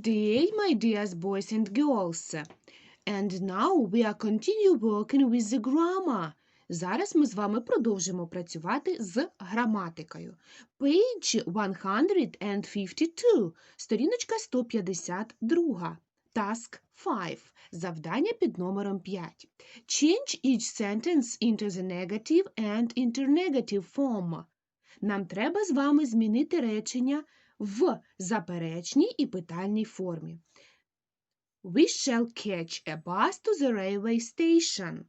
Day, my dear boys and girls. And now we are continue working with the grammar. Зараз ми з вами продовжимо працювати з граматикою. Page 152, сторіночка 152. Task 5. Завдання під номером 5. Change each sentence into the negative and internegative form. Нам треба з вами змінити речення в заперечній і питальній формі. We shall catch a bus to the railway station.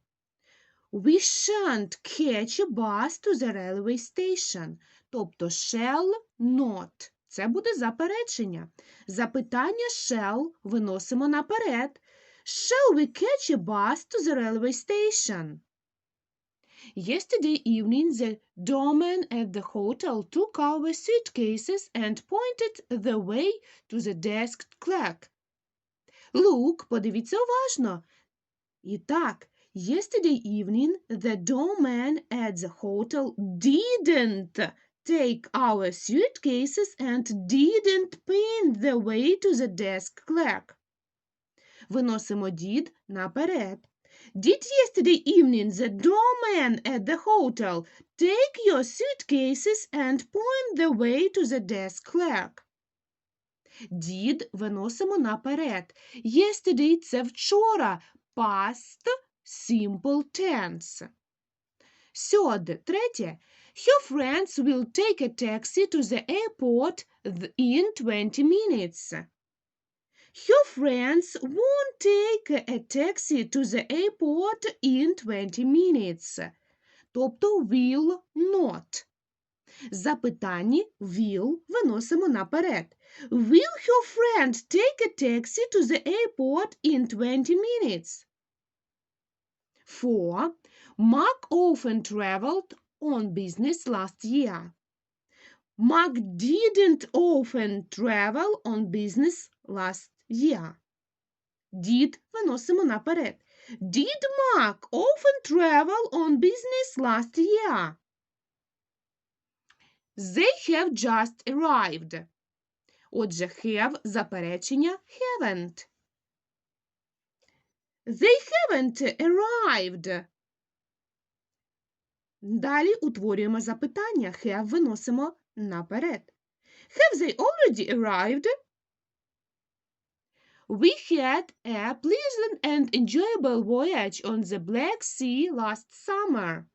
We shan't catch a bus to the railway station. Тобто shall not. Це буде заперечення. Запитання shall виносимо наперед. Shall we catch a bus to the railway station? Yesterday evening, the doorman at the hotel took our suitcases and pointed the way to the desk clerk. Look, подивіться уважно. І так, yesterday evening, the doorman at the hotel didn't take our suitcases and didn't point the way to the desk clerk. Виносимо дід наперед. Did yesterday evening the doorman at the hotel take your suitcases and point the way to the desk clerk? Did виносимо наперед. Yesterday – це вчора. Past simple tense. Сьоде. Третє. Her friends will take a taxi to the airport th- in 20 minutes. Her friends won't take a taxi to the airport in 20 minutes. Тобто will not. Запитанні will виносимо наперед. Will her friend take a taxi to the airport in 20 minutes? 4. Mark often traveled on business last year. Mark didn't often travel on business last year. Did виносимо наперед. Did Mark often travel on business last year? They have just arrived. Отже, have заперечення haven't. They haven't arrived. Далі утворюємо запитання. Have виносимо наперед. Have they already arrived? We had a pleasant and enjoyable voyage on the Black Sea last summer.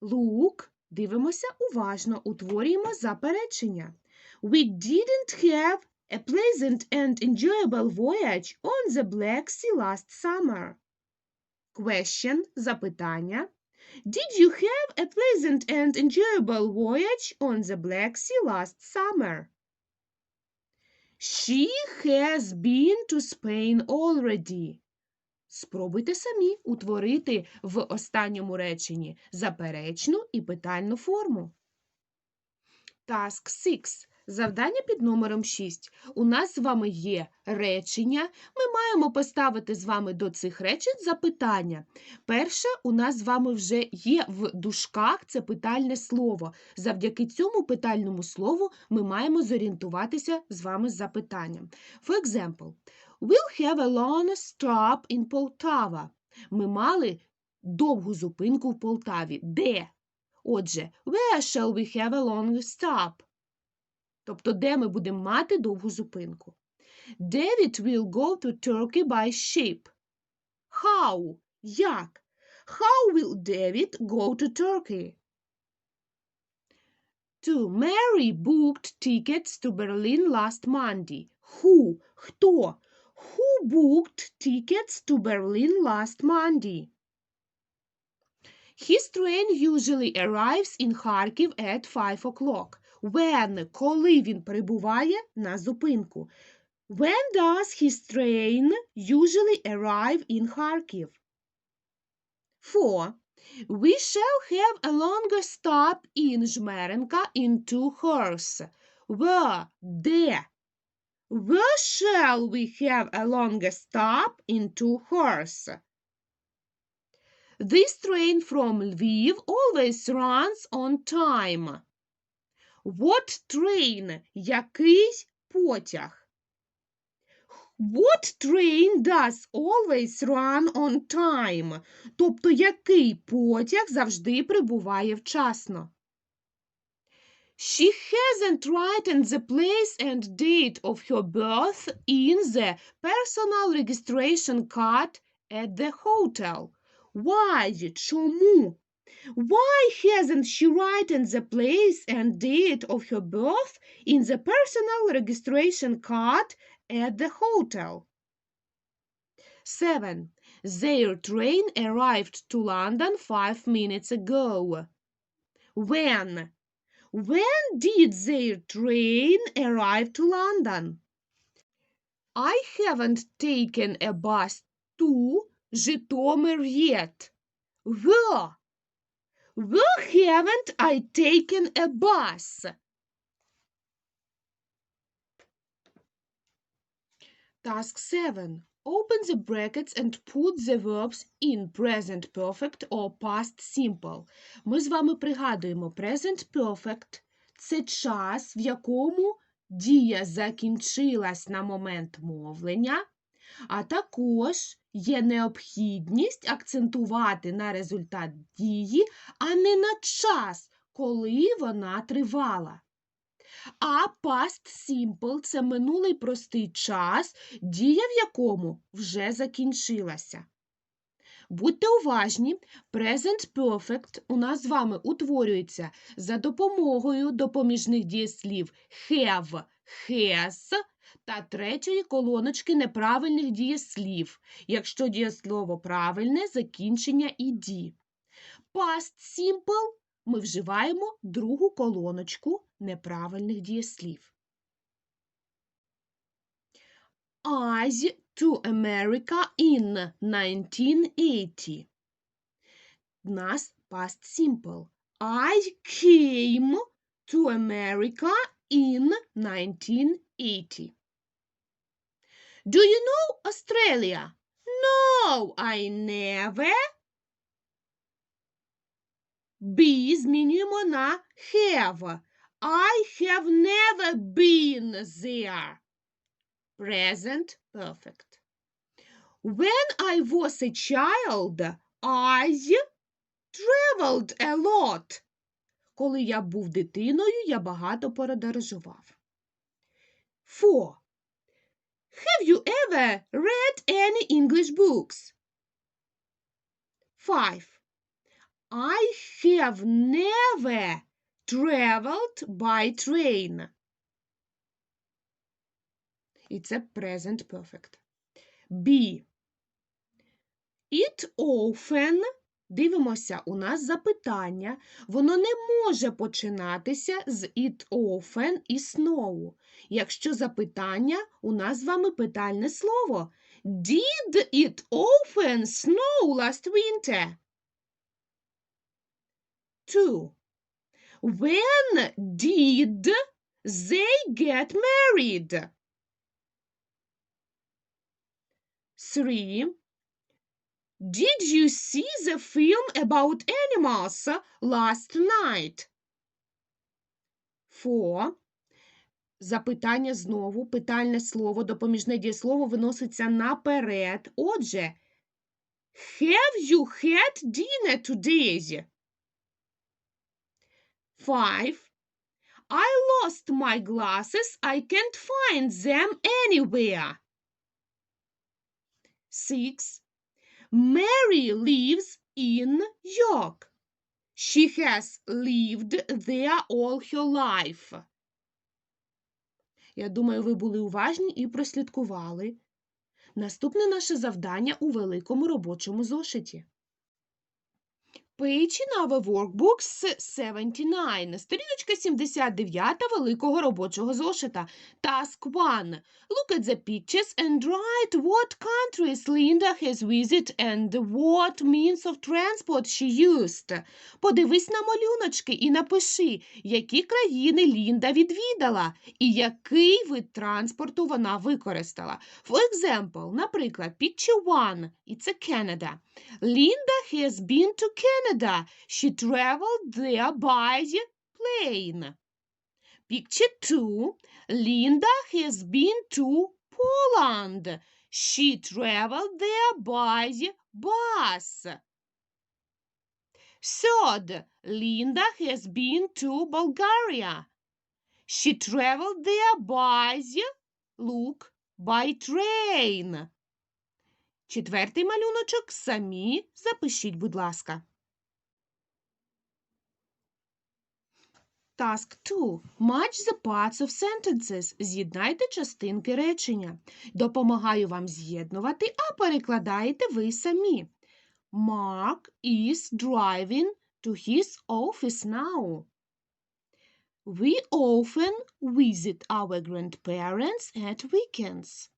Look, дивимося уважно, утворюємо заперечення. We didn't have a pleasant and enjoyable voyage on the Black Sea last summer. Question – запитання. Did you have a pleasant and enjoyable voyage on the Black Sea last summer? She has been to Spain already. Спробуйте самі утворити в останньому реченні заперечну і питальну форму. Task 6. Завдання під номером 6. У нас з вами є речення. Ми маємо поставити з вами до цих речень запитання. Перше, у нас з вами вже є в дужках це питальне слово. Завдяки цьому питальному слову ми маємо зорієнтуватися з вами з запитанням. For example, we'll have a long stop in Poltava. Ми мали довгу зупинку в Полтаві. Де? Отже, where shall we have a long stop? Тобто, де ми будемо мати довгу зупинку. David will go to Turkey by ship. How? Як? How will David go to Turkey? 2. Mary booked tickets to Berlin last Monday. Who? Хто? Who booked tickets to Berlin last Monday? His train usually arrives in Kharkiv at 5 o'clock. When, коли він прибуває на зупинку. When does his train usually arrive in Kharkiv? 4. We shall have a longer stop in Жмеренка in two hours. Where? Де? Where shall we have a longer stop in two hours? This train from Lviv always runs on time. What train? Який потяг? What train does always run on time? Тобто, який потяг завжди прибуває вчасно? She hasn't written the place and date of her birth in the personal registration card at the hotel. Why? Чому? Why hasn't she written the place and date of her birth in the personal registration card at the hotel? 7. Their train arrived to London five minutes ago. When? When did their train arrive to London? I haven't taken a bus to Zhytomyr yet. Where Where haven't I taken a bus? Task 7. Open the brackets and put the verbs in present perfect or past simple. Ми з вами пригадуємо present perfect – це час, в якому дія закінчилась на момент мовлення, а також є необхідність акцентувати на результат дії, а не на час, коли вона тривала. А past simple – це минулий простий час, дія в якому вже закінчилася. Будьте уважні, present perfect у нас з вами утворюється за допомогою допоміжних дієслів have, has та третьої колоночки неправильних дієслів, якщо дієслово правильне, закінчення «іді». Past simple ми вживаємо другу колоночку неправильних дієслів. Eyes to America in 1980. В нас past simple. I came to America in 1980. Do you know Australia? No, I never. Be змінюємо на have. I have never been there. Present perfect. When I was a child, I traveled a lot. Коли я був дитиною, я багато подорожував. Four. Have you ever read any English books? Five. I have never traveled by train. It's a present perfect. B. It often. Дивимося, у нас запитання. Воно не може починатися з it often і snow. Якщо запитання, у нас з вами питальне слово. Did it often snow last winter? Two. When did they get married? Three. Did you see the film about animals last night? Four. Запитання знову, питальне слово, допоміжне дієслово виноситься наперед. Отже, have you had dinner today? Five. I lost my glasses. I can't find them anywhere. Six. Mary lives in York. She has lived there all her life. Я думаю, ви були уважні і прослідкували. Наступне наше завдання у великому робочому зошиті. Page in our workbook 79. Сторіночка 79 великого робочого зошита. Task 1. Look at the pictures and write what countries Linda has visited and what means of transport she used. Подивись на малюночки і напиши, які країни Лінда відвідала і який вид транспорту вона використала. For example, наприклад, picture 1. It's a Canada. Linda has been to Canada. She traveled there by plane. Picture 2. Linda has been to Poland. She traveled there by bus. Third, Linda has been to Bulgaria. She traveled there by look by train. Четвертий малюночок самі запишіть, будь ласка. Task 2. Match the parts of sentences. З'єднайте частинки речення. Допомагаю вам з'єднувати, а перекладаєте ви самі. Mark is driving to his office now. We often visit our grandparents at weekends.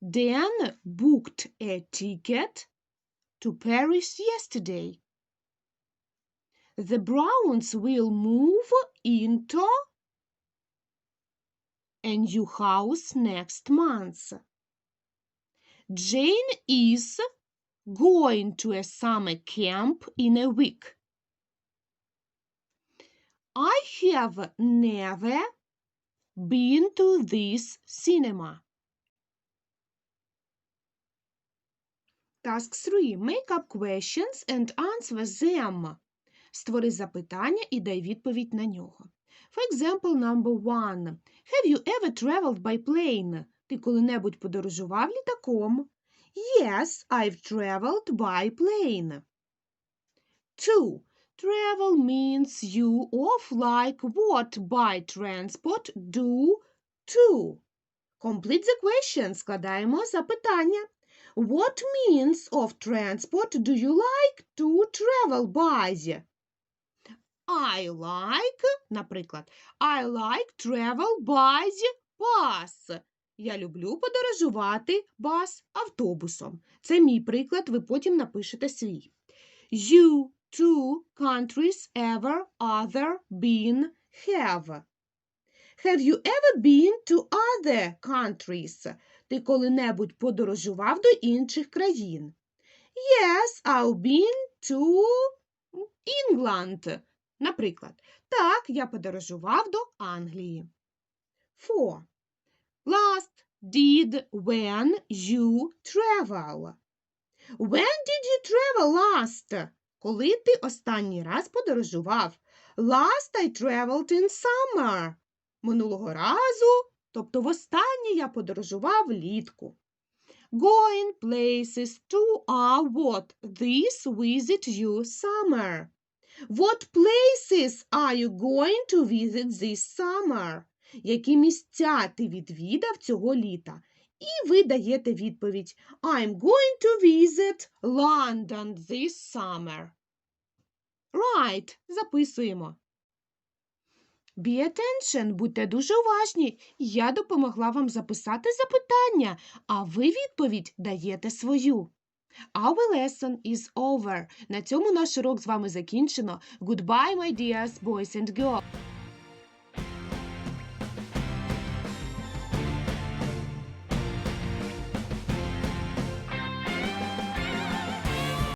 Dan booked a ticket to Paris yesterday. The Browns will move into a new house next month. Jane is going to a summer camp in a week. I have never been to this cinema. Task 3. Make up questions and answer them. Створи запитання і дай відповідь на нього. For example, number one. Have you ever traveled by plane? Ти коли-небудь подорожував літаком? Yes, I've traveled by plane. Two. Travel means you off like what by transport do to. Complete the question. Складаємо запитання. What means of transport do you like to travel by? I like, наприклад, I like travel by bus. Я люблю подорожувати бас автобусом. Це мій приклад, ви потім напишете свій. You two countries ever other been have. Have you ever been to other countries? Ти коли-небудь подорожував до інших країн? Yes, I've been to England. Наприклад, так, я подорожував до Англії. Four. Last did when you travel. When did you travel last? Коли ти останній раз подорожував? Last I traveled in summer. Минулого разу, тобто востаннє я подорожував влітку. Going places to are what this visit you summer. What places are you going to visit this summer? Які місця ти відвідав цього літа? І ви даєте відповідь I'm going to visit London this summer. Right, записуємо. Be attention, будьте дуже уважні. Я допомогла вам записати запитання, а ви відповідь даєте свою. Our lesson is over. На цьому наш урок з вами закінчено. Goodbye, my dears, boys and girls.